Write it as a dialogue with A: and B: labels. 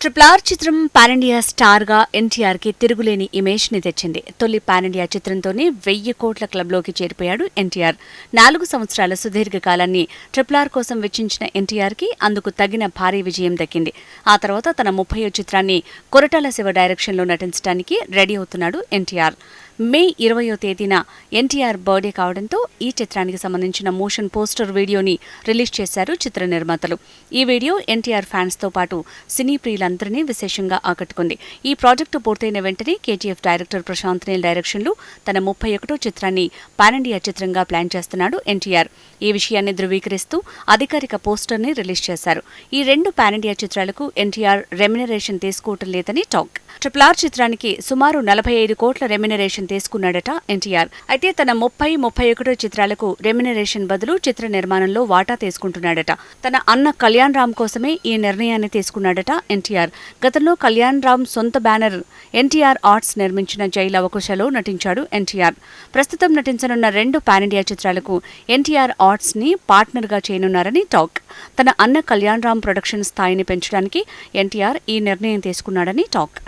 A: Triple R చిత్రం pan-India స్టార్గా ఎన్టీఆర్కి తిరుగులేని ఇమేజ్ని తెచ్చింది. తొలి పానిండియా చిత్రంతోనే వెయ్యి కోట్ల క్లబ్లోకి చేరిపోయాడు ఎన్టీఆర్. నాలుగు సంవత్సరాల సుదీర్ఘ కాలాన్ని ట్రిపుల్ ఆర్ కోసం వెచ్చించిన ఎన్టీఆర్కి అందుకు తగిన భారీ విజయం దక్కింది. ఆ తర్వాత తన ముప్పయో చిత్రాన్ని కొరటాల శివ డైరెక్షన్లో నటించడానికి రెడీ అవుతున్నాడు ఎన్టీఆర్. మే ఇరవయో తేదీన ఎన్టీఆర్ బర్త్డే కావడంతో ఈ చిత్రానికి సంబంధించిన మోషన్ పోస్టర్ వీడియోని రిలీజ్ చేశారు చిత్ర నిర్మాతలు. ఈ వీడియో ఎన్టీఆర్ ఫ్యాన్స్తో పాటు సినీ ప్రియులందరినీ విశేషంగా ఆకట్టుకుంది. ఈ ప్రాజెక్టు పూర్తయిన వెంటనే కేటీఎఫ్ డైరెక్టర్ ప్రశాంత్ నీల్ డైరెక్షన్లో తన ముప్పై ఒకటో చిత్రాన్ని పానండియా చిత్రంగా ప్లాన్ చేస్తున్నాడు ఎన్టీఆర్. ఈ విషయాన్ని ధృవీకరిస్తూ అధికారిక పోస్టర్ని రిలీజ్ చేశారు. ఈ రెండు పానండియా చిత్రాలకు ఎన్టీఆర్ రెమ్యునరేషన్ తీసుకోవటం లేదని టాక్. ట్రిపుల్ ఆర్ చిత్రానికి సుమారు నలభై ఐదు కోట్ల రెమ్యునరేషన్ తీసుకున్నాడట ఎన్టీఆర్. అయితే తన ముప్పై ముప్పై ఒకటో చిత్రాలకు రెమ్యునరేషన్ బదులు చిత్ర నిర్మాణంలో వాటా తీసుకుంటున్నాడట. తన అన్న కళ్యాణ్ రామ్ కోసమే ఈ నిర్ణయాన్ని తీసుకున్నాడట ఎన్టీఆర్. గతంలో కళ్యాణ్ రామ్ సొంత బ్యానర్ ఎన్టీఆర్ ఆర్ట్స్ నిర్మించిన జైలు అవకాశలో నటించాడు ఎన్టీఆర్. ప్రస్తుతం నటించనున్న రెండు పాన్ ఇండియా చిత్రాలకు ఎన్టీఆర్ ఆర్ట్స్ని పార్ట్నర్గా చేయనున్నారని టాక్. తన అన్న కళ్యాణ్ రామ్ ప్రొడక్షన్ స్థాయిని పెంచడానికి ఎన్టీఆర్ ఈ నిర్ణయం తీసుకున్నాడని టాక్.